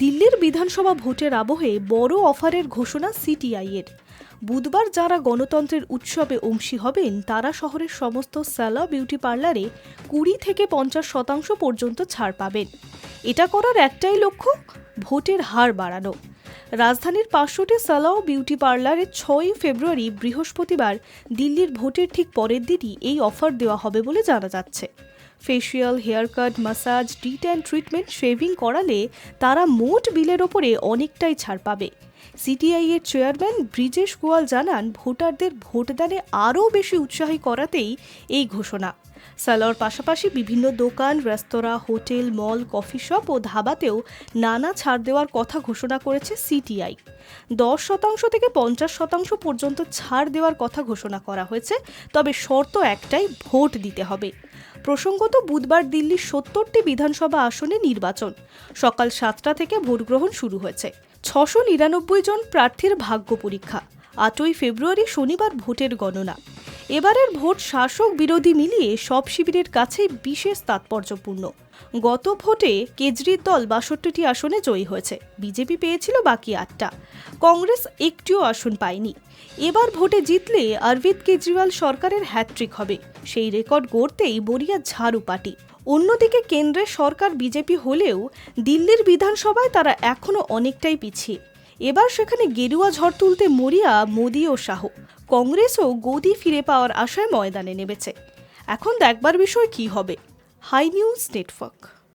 দিল্লির বিধানসভা ভোটের আবহে বড় অফারের ঘোষণা সিটিআইয়ের। বুধবার যারা গণতন্ত্রের উৎসবে অংশী হবেন, তারা শহরের সমস্ত স্যালা বিউটি পার্লারে কুড়ি থেকে পঞ্চাশ শতাংশ পর্যন্ত ছাড় পাবেন। এটা করার একটাই লক্ষ্য, ভোটের হার বাড়ানো। রাজধানীর পাঁচশোটি সালাও বিউটি পার্লারে ছয়ই ফেব্রুয়ারি বৃহস্পতিবার দিল্লির ভোটের ঠিক পরের দিনই এই অফার দেওয়া হবে বলে জানা যাচ্ছে। ফেসিয়াল হেয়ার কাট মাসাজ ডিট অ্যান্ড ট্রিটমেন্ট শেভিং করালে তারা মোট বিলের ওপরে অনেকটাই ছাড় পাবে। সিটিআই এর চেয়ারম্যান ব্রিজেশ গোয়াল জানান, ভোটারদের ভোটদানে আরও বেশি উৎসাহী করাতেই এই ঘোষণা। সালোয়ার পাশাপাশি বিভিন্ন দোকান, রেস্তোরাঁ, হোটেল, মল, কফি শপ ও ধাবাতেও নানা ছাড় দেওয়ার কথা ঘোষণা করেছে সিটিআই দশ শতাংশ থেকে পঞ্চাশ শতাংশ পর্যন্ত ছাড় দেওয়ার কথা ঘোষণা করা হয়েছে, তবে শর্ত একটাই, ভোট দিতে হবে। প্রসঙ্গত বুধবার দিল্লির সত্তরটি বিধানসভা আসনে নির্বাচন। সকাল সাতটা থেকে ভোটগ্রহণ শুরু হয়েছে। ছশো নিরানব্বই জন প্রার্থীর ভাগ্য পরীক্ষা। আটই ফেব্রুয়ারি শনিবার ভোটের গণনা। এবারের ভোট শাসক বিরোধী মিলিয়ে সব শিবিরের কাছে বিশেষ তাৎপর্যপূর্ণ। গত ভোটে কেজরির দল বাষট্টিটি আসনে জয়ী হয়েছে। বিজেপি পেয়েছিল বাকি আটটা। কংগ্রেস একটিও আসন পায়নি। এবার ভোটে জিতলে অরবিন্দ কেজরিওয়াল সরকারের হ্যাট্রিক হবে। সেই রেকর্ড গড়তেই বরিয়া ঝাড়ু পার্টি অন্যদিকে কেন্দ্রের সরকার বিজেপি হলেও দিল্লির বিধানসভায় তারা এখনও অনেকটাই পিছিয়ে। এবার সেখানে গেরুয়া ঝড় তুলতে মরিয়া মোদি ও শাহ। কংগ্রেসও গদি ফিরে পাওয়ার আশায় ময়দানে নেমেছে। এখন দেখবার বিষয় কি হবে? Hi news network.